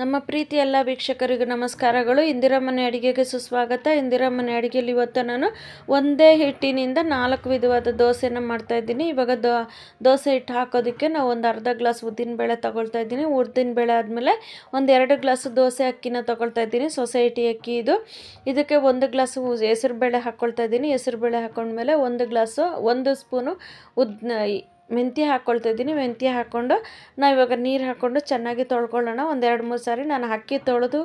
ನಮ್ಮ ಪ್ರೀತಿ ಎಲ್ಲ ವೀಕ್ಷಕರಿಗೂ ನಮಸ್ಕಾರಗಳು. ಇಂದಿರಮ್ಮನೆ ಅಡುಗೆಗೆ ಸುಸ್ವಾಗತ. ಇಂದಿರಮ್ಮನೆ ಅಡುಗೆಯಲ್ಲಿ ಇವತ್ತು ನಾನು ಒಂದೇ ಹಿಟ್ಟಿನಿಂದ ನಾಲ್ಕು ವಿಧವಾದ ದೋಸೆನ ಮಾಡ್ತಾಯಿದ್ದೀನಿ ಇವಾಗ ದೋಸೆ ಹಿಟ್ಟು ಹಾಕೋದಕ್ಕೆ ನಾವು ಒಂದು ಅರ್ಧ ಗ್ಲಾಸ್ ಉದ್ದಿನಬೇಳೆ ತಗೊಳ್ತಾ ಇದ್ದೀನಿ. ಉದ್ದಿನಬೇಳೆ ಆದಮೇಲೆ ಒಂದು ಎರಡು ಗ್ಲಾಸ್ ದೋಸೆ ಅಕ್ಕಿನ ತೊಗೊಳ್ತಾ ಇದ್ದೀನಿ. ಸೊಸೈಟಿ ಅಕ್ಕಿ ಇದು. ಇದಕ್ಕೆ ಒಂದು ಗ್ಲಾಸು ಹೆಸರುಬೇಳೆ ಹಾಕ್ಕೊಳ್ತಾ ಇದ್ದೀನಿ. ಹೆಸರುಬೇಳೆ ಹಾಕೊಂಡ್ಮೇಲೆ ಒಂದು ಗ್ಲಾಸು, ಒಂದು ಸ್ಪೂನು ಉದ್ ಮೆಂತ್ಯ ಹಾಕ್ಕೊಳ್ತಾ ಇದ್ದೀನಿ. ಮೆಂತ್ಯ ಹಾಕ್ಕೊಂಡು ನಾವು ಇವಾಗ ನೀರು ಹಾಕ್ಕೊಂಡು ಚೆನ್ನಾಗಿ ತೊಳ್ಕೊಳ್ಳೋಣ. ಒಂದು ಎರಡು ಮೂರು ಸಾರಿ ನಾನು ಅಕ್ಕಿ ತೊಳೆದು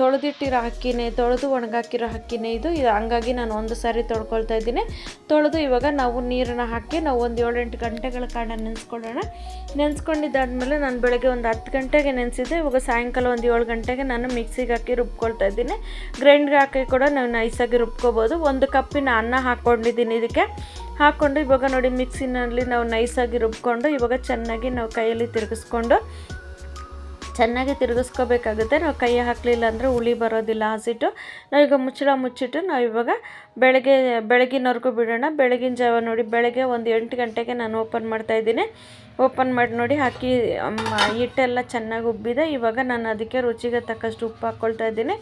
ತೊಳೆದಿಟ್ಟಿರೋ ಅಕ್ಕಿನೇ, ತೊಳೆದು ಒಣಗಾಕಿರೋ ಅಕ್ಕಿನೇ ಇದು. ಇದು ಹಂಗಾಗಿ ನಾನು ಒಂದು ಸಾರಿ ತೊಳ್ಕೊಳ್ತಾ ಇದ್ದೀನಿ. ತೊಳೆದು ಇವಾಗ ನಾವು ನೀರನ್ನ ಹಾಕಿ ನಾವು ಒಂದು ಏಳೆಂಟು ಗಂಟೆಗಳ ಕಾರಣ ನೆನೆಸ್ಕೊಳ್ಳೋಣ. ನೆನೆಸ್ಕೊಂಡಿದ್ದಾದಮೇಲೆ ನಾನು ಬೆಳಗ್ಗೆ ಒಂದು ಹತ್ತು ಗಂಟೆಗೆ ನೆನೆಸಿದ್ದೆ ಇವಾಗ ಸಾಯಂಕಾಲ ಒಂದು ಏಳು ಗಂಟೆಗೆ ನಾನು ಮಿಕ್ಸಿಗೆ ಹಾಕಿ ರುಬ್ಕೊಳ್ತಾ ಇದ್ದೀನಿ. ಗ್ರೈಂಡ್ಗೆ ಹಾಕಿ ಕೂಡ ನಾವು ನೈಸಾಗಿ ರುಬ್ಕೋಬೋದು. ಒಂದು ಕಪ್ಪಿನ ಅನ್ನ ಹಾಕ್ಕೊಂಡಿದ್ದೀನಿ ಇದಕ್ಕೆ. ಹಾಕ್ಕೊಂಡು ಇವಾಗ ನೋಡಿ ಮಿಕ್ಸಿನಲ್ಲಿ ನಾವು ನೈಸಾಗಿ ರುಬ್ಕೊಂಡು ಇವಾಗ ಚೆನ್ನಾಗಿ ನಾವು ಕೈಯಲ್ಲಿ ತಿರುಗಿಸ್ಕೊಂಡು ಚೆನ್ನಾಗಿ ತಿರುಗಿಸ್ಕೋಬೇಕಾಗುತ್ತೆ. ನಾವು ಕೈ ಹಾಕಲಿಲ್ಲ ಅಂದರೆ ಹುಳಿ ಬರೋದಿಲ್ಲ ಹಸಿಟ್ಟು ನಾವೀಗ ಮುಚ್ಚಳ ಮುಚ್ಚಿಟ್ಟು ನಾವು ಇವಾಗ ಬೆಳಗ್ಗೆ, ಬೆಳಗಿನವರೆಗೂ ಬಿಡೋಣ. ಬೆಳಗಿನ ಜಾವ ನೋಡಿ, ಬೆಳಗ್ಗೆ ಒಂದು ಎಂಟು ಗಂಟೆಗೆ ನಾನು ಓಪನ್ ಮಾಡ್ತಾಯಿದ್ದೀನಿ ಓಪನ್ ಮಾಡಿ ನೋಡಿ, ಹಾಕಿ ಹಿಟ್ಟೆಲ್ಲ ಚೆನ್ನಾಗಿ ಉಬ್ಬಿದೆ. ಇವಾಗ ನಾನು ಅದಕ್ಕೆ ರುಚಿಗೆ ತಕ್ಕಷ್ಟು ಉಪ್ಪು ಹಾಕ್ಕೊಳ್ತಾ ಇದ್ದೀನಿ.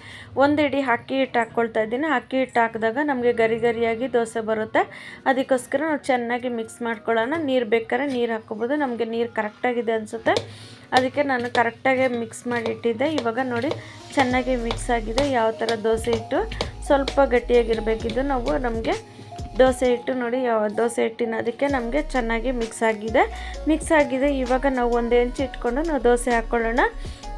ಒಂದು ಇಡೀ ಅಕ್ಕಿ ಹಿಟ್ಟು ಹಾಕ್ಕೊಳ್ತಾ ಇದ್ದೀನಿ. ಅಕ್ಕಿ ಹಿಟ್ಟು ಹಾಕಿದಾಗ ನಮಗೆ ಗರಿ ಗರಿಯಾಗಿ ದೋಸೆ ಬರುತ್ತೆ. ಅದಕ್ಕೋಸ್ಕರ ನಾವು ಚೆನ್ನಾಗಿ ಮಿಕ್ಸ್ ಮಾಡ್ಕೊಳ್ಳೋಣ. ನೀರು ಬೇಕಾದ್ರೆ ನೀರು ಹಾಕ್ಕೊಬೋದು. ನಮಗೆ ನೀರು ಕರೆಕ್ಟಾಗಿದೆ ಅನಿಸುತ್ತೆ. ಅದಕ್ಕೆ ನಾನು ಕರೆಕ್ಟಾಗಿ ಮಿಕ್ಸ್ ಮಾಡಿಟ್ಟಿದ್ದೆ ಇವಾಗ ನೋಡಿ ಚೆನ್ನಾಗಿ ಮಿಕ್ಸ್ ಆಗಿದೆ. ಯಾವ ಥರ ದೋಸೆ ಹಿಟ್ಟು ಸ್ವಲ್ಪ ಗಟ್ಟಿಯಾಗಿರಬೇಕಿದ್ದು ನಾವು ನಮಗೆ ದೋಸೆ ಹಿಟ್ಟು ನೋಡಿ, ಯಾವ ದೋಸೆ ಹಿಟ್ಟಿನ ಅದಕ್ಕೆ ನಮಗೆ ಚೆನ್ನಾಗಿ ಮಿಕ್ಸ್ ಆಗಿದೆ. ಮಿಕ್ಸ್ ಆಗಿದೆ. ಇವಾಗ ನಾವು ಒಂದು ಹೆಂಚು ಇಟ್ಕೊಂಡು ನಾವು ದೋಸೆ ಹಾಕ್ಕೊಳ್ಳೋಣ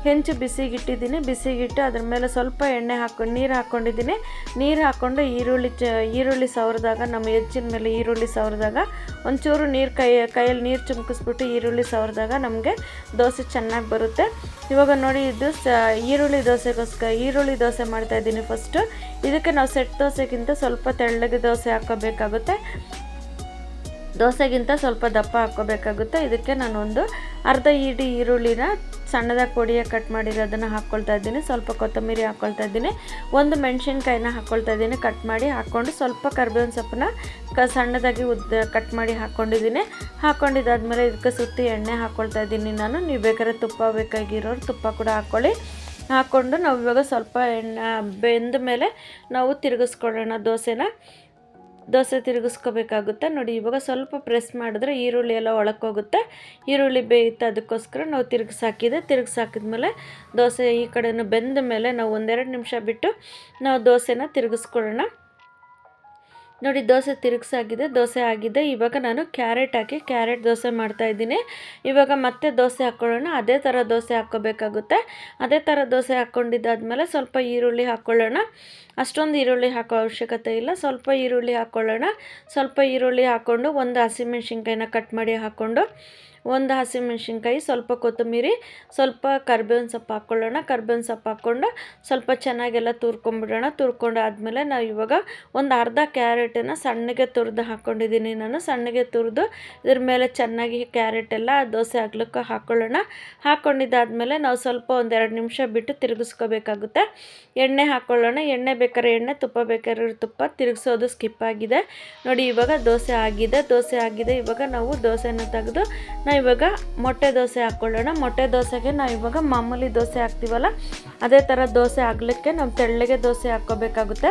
ಹೆಂಚು ಬಿಸಿಗಿಟ್ಟಿದ್ದೀನಿ. ಬಿಸಿಗಿಟ್ಟು ಅದ್ರ ಮೇಲೆ ಸ್ವಲ್ಪ ಎಣ್ಣೆ ಹಾಕೊಂಡು, ನೀರು ಹಾಕ್ಕೊಂಡಿದ್ದೀನಿ ನೀರು ಹಾಕ್ಕೊಂಡು ಈರುಳ್ಳಿ ಚ, ಈರುಳ್ಳಿ ಸವರಿದಾಗ, ನಮ್ಮ ಹೆಚ್ಚಿನ ಮೇಲೆ ಈರುಳ್ಳಿ ಸವರಿದಾಗ, ಒಂಚೂರು ನೀರು ಕೈ, ಕೈಯಲ್ಲಿ ನೀರು ಚುಮುಕಿಸ್ಬಿಟ್ಟು ಈರುಳ್ಳಿ ಸವರಿದಾಗ ನಮಗೆ ದೋಸೆ ಚೆನ್ನಾಗಿ ಬರುತ್ತೆ. ಇವಾಗ ನೋಡಿ ಇದು ಸ, ಈರುಳ್ಳಿ ದೋಸೆಗೋಸ್ಕರ, ಈರುಳ್ಳಿ ದೋಸೆ ಮಾಡ್ತಾಯಿದ್ದೀನಿ ಫಸ್ಟು ಇದಕ್ಕೆ ನಾವು ಸೆಟ್ ದೋಸೆಗಿಂತ ಸ್ವಲ್ಪ ತೆಳ್ಳಗೆ ದೋಸೆ ಹಾಕೋಬೇಕಾಗುತ್ತೆ. ದೋಸೆಗಿಂತ ಸ್ವಲ್ಪ ದಪ್ಪ ಹಾಕ್ಕೋಬೇಕಾಗುತ್ತೆ. ಇದಕ್ಕೆ ನಾನು ಒಂದು ಅರ್ಧ ಇಡಿ ಈರುಳ್ಳಿನ ಸಣ್ಣದಾಗಿ ಕೊಡಿಯ ಕಟ್ ಮಾಡಿರೋದನ್ನು ಹಾಕ್ಕೊಳ್ತಾ ಇದ್ದೀನಿ. ಸ್ವಲ್ಪ ಕೊತ್ತಂಬರಿ ಹಾಕ್ಕೊಳ್ತಾ ಇದ್ದೀನಿ. ಒಂದು ಮೆಣಸಿನ್ಕಾಯಿನ ಹಾಕ್ಕೊಳ್ತಾ ಇದ್ದೀನಿ. ಕಟ್ ಮಾಡಿ ಹಾಕ್ಕೊಂಡು ಸ್ವಲ್ಪ ಕರ್ಬೇವಿನ ಸೊಪ್ಪನ್ನ ಕ ಸಣ್ಣದಾಗಿ ಉದ್ದ ಕಟ್ ಮಾಡಿ ಹಾಕ್ಕೊಂಡಿದ್ದೀನಿ. ಹಾಕ್ಕೊಂಡಿದ್ದಾದ್ಮೇಲೆ ಇದಕ್ಕೆ ಸುತ್ತಿ ಎಣ್ಣೆ ಹಾಕ್ಕೊಳ್ತಾ ಇದ್ದೀನಿ ನಾನು. ನೀವು ಬೇಕಾದ್ರೆ ತುಪ್ಪ ಬೇಕಾಗಿರೋರು ತುಪ್ಪ ಕೂಡ ಹಾಕ್ಕೊಳ್ಳಿ. ಹಾಕ್ಕೊಂಡು ನಾವು ಇವಾಗ ಸ್ವಲ್ಪ ಎಣ್ಣೆ ಬೆಂದ ಮೇಲೆ ನಾವು ತಿರುಗಿಸ್ಕೊಳ್ಳೋಣ ದೋಸೆನ. ದೋಸೆ ತಿರುಗಿಸ್ಕೋಬೇಕಾಗುತ್ತೆ. ನೋಡಿ, ಇವಾಗ ಸ್ವಲ್ಪ ಪ್ರೆಸ್ ಮಾಡಿದ್ರೆ ಈರುಳ್ಳಿ ಎಲ್ಲ ಒಳಕೋಗುತ್ತೆ ಈರುಳ್ಳಿ ಬೇಯುತ್ತೆ ಅದಕ್ಕೋಸ್ಕರ ನಾವು ತಿರುಗಿಸಾಕಿದೆ. ತಿರುಗಿಸಾಕಿದ್ಮೇಲೆ ದೋಸೆ ಈ ಕಡೆನೂ ಬೆಂದ ಮೇಲೆ ನಾವು ಒಂದೆರಡು ನಿಮಿಷ ಬಿಟ್ಟು ನಾವು ದೋಸೆನ ತಿರುಗಿಸ್ಕೊಳ್ಳೋಣ. ನೋಡಿ, ದೋಸೆ ತಿರುಗಿಸಾಗಿದೆ, ದೋಸೆ ಆಗಿದೆ. ಇವಾಗ ನಾನು ಕ್ಯಾರೆಟ್ ಹಾಕಿ ಕ್ಯಾರೆಟ್ ದೋಸೆ ಮಾಡ್ತಾಯಿದ್ದೀನಿ ಇವಾಗ ಮತ್ತೆ ದೋಸೆ ಹಾಕ್ಕೊಳ್ಳೋಣ ಅದೇ ಥರ ದೋಸೆ ಹಾಕ್ಕೋಬೇಕಾಗುತ್ತೆ. ಅದೇ ಥರ ದೋಸೆ ಹಾಕ್ಕೊಂಡಿದ್ದಾದ್ಮೇಲೆ ಸ್ವಲ್ಪ ಈರುಳ್ಳಿ ಹಾಕ್ಕೊಳ್ಳೋಣ ಅಷ್ಟೊಂದು ಈರುಳ್ಳಿ ಹಾಕೋ ಅವಶ್ಯಕತೆ ಇಲ್ಲ. ಸ್ವಲ್ಪ ಈರುಳ್ಳಿ ಹಾಕ್ಕೊಳ್ಳೋಣ ಸ್ವಲ್ಪ ಈರುಳ್ಳಿ ಹಾಕ್ಕೊಂಡು ಒಂದು ಹಸಿಮೆಣ್ಸಿನ್ಕಾಯಿನ ಕಟ್ ಮಾಡಿ ಹಾಕ್ಕೊಂಡು ಒಂದು ಹಸಿಮೆಣ್ಸಿನ್ಕಾಯಿ, ಸ್ವಲ್ಪ ಕೊತ್ತಂಬರಿ, ಸ್ವಲ್ಪ ಕರ್ಬೇವಿನ ಸೊಪ್ಪು ಹಾಕ್ಕೊಳ್ಳೋಣ ಕರ್ಬೇವಿನ ಸೊಪ್ಪು ಹಾಕ್ಕೊಂಡು ಸ್ವಲ್ಪ ಚೆನ್ನಾಗೆಲ್ಲ ತುರ್ಕೊಂಬಿಡೋಣ. ತುರ್ಕೊಂಡು ಆದಮೇಲೆ ನಾವು ಇವಾಗ ಒಂದು ಅರ್ಧ ಕ್ಯಾರೆಟನ್ನು ಸಣ್ಣಗೆ ತುರಿದು ಹಾಕ್ಕೊಂಡಿದ್ದೀನಿ ನಾನು. ಸಣ್ಣಗೆ ತುರಿದು ಇದ್ರ ಮೇಲೆ ಚೆನ್ನಾಗಿ ಕ್ಯಾರೆಟ್ ಎಲ್ಲ ದೋಸೆ ಹಾಕ್ಲಿಕ್ಕೆ ಹಾಕ್ಕೊಳ್ಳೋಣ ಹಾಕ್ಕೊಂಡಿದ್ದಾದಮೇಲೆ ನಾವು ಸ್ವಲ್ಪ ಒಂದೆರಡು ನಿಮಿಷ ಬಿಟ್ಟು ತಿರುಗಿಸ್ಕೋಬೇಕಾಗುತ್ತೆ. ಎಣ್ಣೆ ಹಾಕ್ಕೊಳ್ಳೋಣ ಎಣ್ಣೆ ಬೇಕಾದ್ರೆ ಎಣ್ಣೆ, ತುಪ್ಪ ಬೇಕಾದ್ರೆ ತುಪ್ಪ. ತಿರುಗಿಸೋದು ಸ್ಕಿಪ್ ಆಗಿದೆ. ನೋಡಿ ಇವಾಗ ದೋಸೆ ಆಗಿದೆ. ದೋಸೆ ಆಗಿದೆ. ಇವಾಗ ನಾವು ದೋಸೆನ ತೆಗೆದು ಇವಾಗ ಮೊಟ್ಟೆ ದೋಸೆ ಹಾಕ್ಕೊಳ್ಳೋಣ ಮೊಟ್ಟೆ ದೋಸೆಗೆ ನಾವು ಇವಾಗ ಮಾಮೂಲಿ ದೋಸೆ ಹಾಕ್ತೀವಲ್ಲ, ಅದೇ ಥರ ದೋಸೆ ಆಗಲಿಕ್ಕೆ ನಾವು ತೆಳ್ಳಗೆ ದೋಸೆ ಹಾಕ್ಕೋಬೇಕಾಗುತ್ತೆ.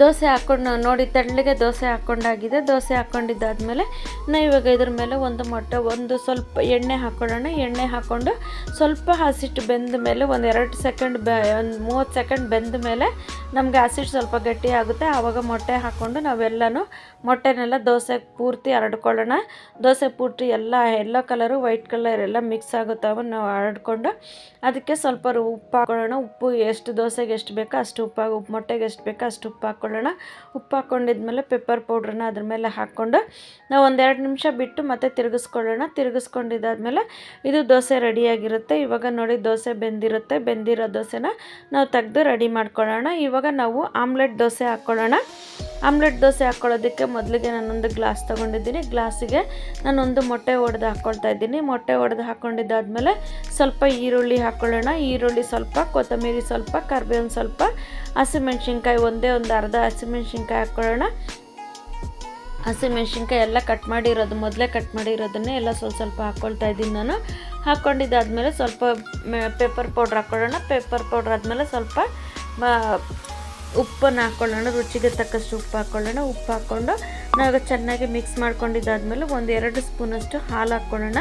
ದೋಸೆ ಹಾಕ್ಕೊಂಡು ನೋಡಿ ತೆಳ್ಳಗೆ ದೋಸೆ ಹಾಕ್ಕೊಂಡಾಗಿದೆ ದೋಸೆ ಹಾಕ್ಕೊಂಡಿದ್ದಾದಮೇಲೆ ನಾವು ಇವಾಗ ಇದ್ರ ಮೇಲೆ ಒಂದು ಮೊಟ್ಟೆ, ಒಂದು ಸ್ವಲ್ಪ ಎಣ್ಣೆ ಹಾಕ್ಕೊಳ್ಳೋಣ ಎಣ್ಣೆ ಹಾಕ್ಕೊಂಡು ಸ್ವಲ್ಪ ಹಸಿಟ್ಟು ಬೆಂದ ಮೇಲೆ ಒಂದು ಎರಡು ಸೆಕೆಂಡ್ ಬೆ, ಒಂದು ಮೂವತ್ತು ಸೆಕೆಂಡ್ ಬೆಂದ ಮೇಲೆ ನಮಗೆ ಹಸಿಟ್ಟು ಸ್ವಲ್ಪ ಗಟ್ಟಿ ಆಗುತ್ತೆ. ಆವಾಗ ಮೊಟ್ಟೆ ಹಾಕ್ಕೊಂಡು ನಾವೆಲ್ಲನೂ ಮೊಟ್ಟೆನೆಲ್ಲ ದೋಸೆ ಪೂರ್ತಿ ಹರಡ್ಕೊಳ್ಳೋಣ. ದೋಸೆ ಪೂರ್ತಿ ಎಲ್ಲ, ಎಲ್ಲೋ ಕಲರು, ವೈಟ್ ಕಲರ್ ಎಲ್ಲ ಮಿಕ್ಸ್ ಆಗುತ್ತವ ನಾವು ಹರಡ್ಕೊಂಡು ಅದಕ್ಕೆ ಸ್ವಲ್ಪ ಉಪ್ಪು ಹಾಕ್ಕೊಳ್ಳೋಣ ಉಪ್ಪು ಎಷ್ಟು ದೋಸೆಗೆ ಎಷ್ಟು ಬೇಕೋ ಅಷ್ಟು ಉಪ್ಪು ಉಪ್ಪು ಮೊಟ್ಟೆಗೆ ಎಷ್ಟು ಬೇಕೋ ಅಷ್ಟು ಉಪ್ಪು ಹಾಕ್ಕೊಳ್ಳೋಣ ಉಪ್ಪು ಹಾಕ್ಕೊಂಡಿದ್ಮೇಲೆ ಪೆಪ್ಪರ್ ಪೌಡ್ರನ್ನ ಅದ್ರ ಮೇಲೆ ಹಾಕ್ಕೊಂಡು ನಾವು ಒಂದೆರಡು ನಿಮಿಷ ಬಿಟ್ಟು ಮತ್ತೆ ತಿರುಗಿಸ್ಕೊಳ್ಳೋಣ. ತಿರುಗಿಸ್ಕೊಂಡಿದ್ದಾದ್ಮೇಲೆ ಇದು ದೋಸೆ ರೆಡಿಯಾಗಿರುತ್ತೆ. ಇವಾಗ ನೋಡಿ ದೋಸೆ ಬೆಂದಿರುತ್ತೆ. ಬೆಂದಿರೋ ದೋಸೆನ ನಾವು ತೆಗೆದು ರೆಡಿ ಮಾಡ್ಕೊಳ್ಳೋಣ. ಇವಾಗ ನಾವು ಆಮ್ಲೆಟ್ ದೋಸೆ ಹಾಕ್ಕೊಳ್ಳೋಣ ಆಮ್ಲೆಟ್ ದೋಸೆ ಹಾಕ್ಕೊಳ್ಳೋದಕ್ಕೆ ಮೊದಲಿಗೆ ನಾನೊಂದು ಗ್ಲಾಸ್ ತೊಗೊಂಡಿದ್ದೀನಿ. ಗ್ಲಾಸಿಗೆ ನಾನೊಂದು ಮೊಟ್ಟೆ ಒಡೆದು ಹಾಕ್ಕೊಳ್ತಾ ಇದ್ದೀನಿ. ಮೊಟ್ಟೆ ಒಡೆದು ಹಾಕ್ಕೊಂಡಿದ್ದಾದ್ಮೇಲೆ ಸ್ವಲ್ಪ ಈರುಳ್ಳಿ ಹಾಕ್ಕೊಳ್ಳೋಣ ಈರುಳ್ಳಿ ಸ್ವಲ್ಪ, ಕೊತ್ತಂಬರಿ ಸ್ವಲ್ಪ, ಕರ್ಬೇವಿನ ಸ್ವಲ್ಪ ಹಸಿಮೆಣ್ಸಿನ್ಕಾಯಿ ಒಂದೇ ಒಂದು ಅರ್ಧ ಹಸಿಮೆಣ್ಸಿನ್ಕಾಯಿ ಹಾಕ್ಕೊಳ್ಳೋಣ. ಹಸಿಮೆಣ್ಸಿನ್ಕಾಯಿ ಎಲ್ಲ ಕಟ್ ಮಾಡಿರೋದು, ಮೊದಲೇ ಕಟ್ ಮಾಡಿರೋದನ್ನೇ ಎಲ್ಲ ಸ್ವಲ್ಪ ಸ್ವಲ್ಪ ಹಾಕ್ಕೊಳ್ತಾ ಇದ್ದೀನಿ ನಾನು. ಹಾಕ್ಕೊಂಡಿದ್ದಾದಮೇಲೆ ಸ್ವಲ್ಪ ಪೇಪರ್ ಪೌಡ್ರ್ ಹಾಕ್ಕೊಳ್ಳೋಣ. ಪೇಪರ್ ಪೌಡ್ರ್ ಆದಮೇಲೆ ಸ್ವಲ್ಪ ಉಪ್ಪನ್ನು ಹಾಕ್ಕೊಳ್ಳೋಣ ರುಚಿಗೆ ತಕ್ಕಷ್ಟು ಉಪ್ಪು ಹಾಕ್ಕೊಳ್ಳೋಣ ಉಪ್ಪು ಹಾಕ್ಕೊಂಡು ನಾವು ಚೆನ್ನಾಗಿ ಮಿಕ್ಸ್ ಮಾಡ್ಕೊಂಡಿದ್ದಾದಮೇಲೆ ಒಂದು ಎರಡು ಸ್ಪೂನಷ್ಟು ಹಾಲು ಹಾಕ್ಕೊಳ್ಳೋಣ.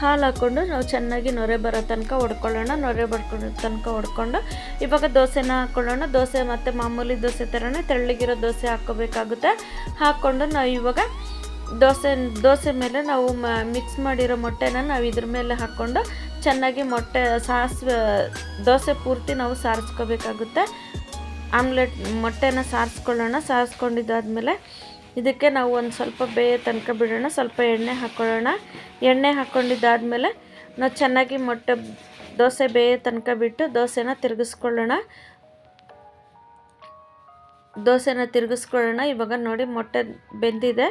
ಹಾಲು ಹಾಕ್ಕೊಂಡು ನಾವು ಚೆನ್ನಾಗಿ ನೊರೆ ಬರೋ ತನಕ ಹೊಡ್ಕೊಳ್ಳೋಣ ನೊರೆ ಬರ್ಕೊಳ್ಳೋ ತನಕ ಹೊಡ್ಕೊಂಡು ಇವಾಗ ದೋಸೆನ ಹಾಕ್ಕೊಳ್ಳೋಣ. ದೋಸೆ ಮತ್ತು ಮಾಮೂಲಿ ದೋಸೆ ಥರನೇ ತೆಳ್ಳಗಿರೋ ದೋಸೆ ಹಾಕ್ಕೋಬೇಕಾಗುತ್ತೆ. ಹಾಕ್ಕೊಂಡು ನಾವು ಇವಾಗ ದೋಸೆ ದೋಸೆ ಮೇಲೆ ನಾವು ಮಿಕ್ಸ್ ಮಾಡಿರೋ ಮೊಟ್ಟೆನ ನಾವು ಇದ್ರ ಮೇಲೆ ಹಾಕ್ಕೊಂಡು ಚೆನ್ನಾಗಿ ಮೊಟ್ಟೆ ಸಾಸ್ ದೋಸೆ ಪೂರ್ತಿ ನಾವು ಸಾರಿಸ್ಕೋಬೇಕಾಗುತ್ತೆ. ಆಮ್ಲೆಟ್ ಮೊಟ್ಟೆನ ಸಾರಿಸ್ಕೊಳ್ಳೋಣ. ಸಾರಿಸ್ಕೊಂಡಿದ್ದಾದ್ಮೇಲೆ ಇದಕ್ಕೆ ನಾವು ಒಂದು ಸ್ವಲ್ಪ ಬೇಯ ತನಕ ಬಿಡೋಣ. ಸ್ವಲ್ಪ ಎಣ್ಣೆ ಹಾಕ್ಕೊಳ್ಳೋಣ ಎಣ್ಣೆ ಹಾಕ್ಕೊಂಡಿದ್ದಾದ್ಮೇಲೆ ನಾವು ಚೆನ್ನಾಗಿ ಮೊಟ್ಟೆ ದೋಸೆ ಬೇಯ ತನಕ ಬಿಟ್ಟು ದೋಸೆನ ತಿರುಗಿಸ್ಕೊಳ್ಳೋಣ. ದೋಸೆನ ತಿರುಗಿಸ್ಕೊಳ್ಳೋಣ. ಇವಾಗ ನೋಡಿ ಮೊಟ್ಟೆ ಬೆಂದಿದೆ.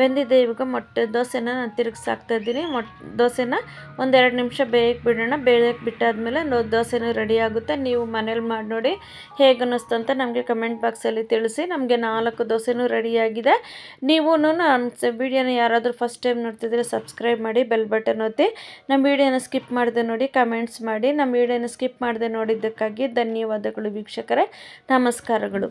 ಬೆಂದಿದೆ, ಇವಾಗ ಮೊಟ್ಟೆ ದೋಸೆನ ನಾನು ತಿರುಗಿಸಾಕ್ತಾಯಿದ್ದೀನಿ ಮೊಟ್, ದೋಸೆನ ಒಂದೆರಡು ನಿಮಿಷ ಬೇಯಕ್ಕೆ ಬಿಡೋಣ. ಬೇಯಕ್ಕೆ ಬಿಟ್ಟಾದಮೇಲೆ ನೋ, ದೋಸೆನೂ ರೆಡಿ ಆಗುತ್ತೆ. ನೀವು ಮನೇಲಿ ಮಾಡಿ, ನೋಡಿ ಹೇಗೆ ಅನ್ನಿಸ್ತು ಅಂತ ನಮಗೆ ಕಮೆಂಟ್ ಬಾಕ್ಸಲ್ಲಿ ತಿಳಿಸಿ. ನಮಗೆ ನಾಲ್ಕು ದೋಸೆನೂ ರೆಡಿಯಾಗಿದೆ ನೀವು ನಮ್ಮ ವಿಡಿಯೋನ ಯಾರಾದರೂ ಫಸ್ಟ್ ಟೈಮ್ ನೋಡ್ತಿದ್ರೆ ಸಬ್ಸ್ಕ್ರೈಬ್ ಮಾಡಿ, ಬೆಲ್ ಬಟನ್ ಒತ್ತಿ. ನಮ್ಮ ವಿಡಿಯೋನ ಸ್ಕಿಪ್ ಮಾಡಿದೆ ನೋಡಿ ಕಮೆಂಟ್ಸ್ ಮಾಡಿ. ನಮ್ಮ ವಿಡಿಯೋನ ಸ್ಕಿಪ್ ಮಾಡದೆ ನೋಡಿದ್ದಕ್ಕಾಗಿ ಧನ್ಯವಾದಗಳು ವೀಕ್ಷಕರೇ. ನಮಸ್ಕಾರಗಳು.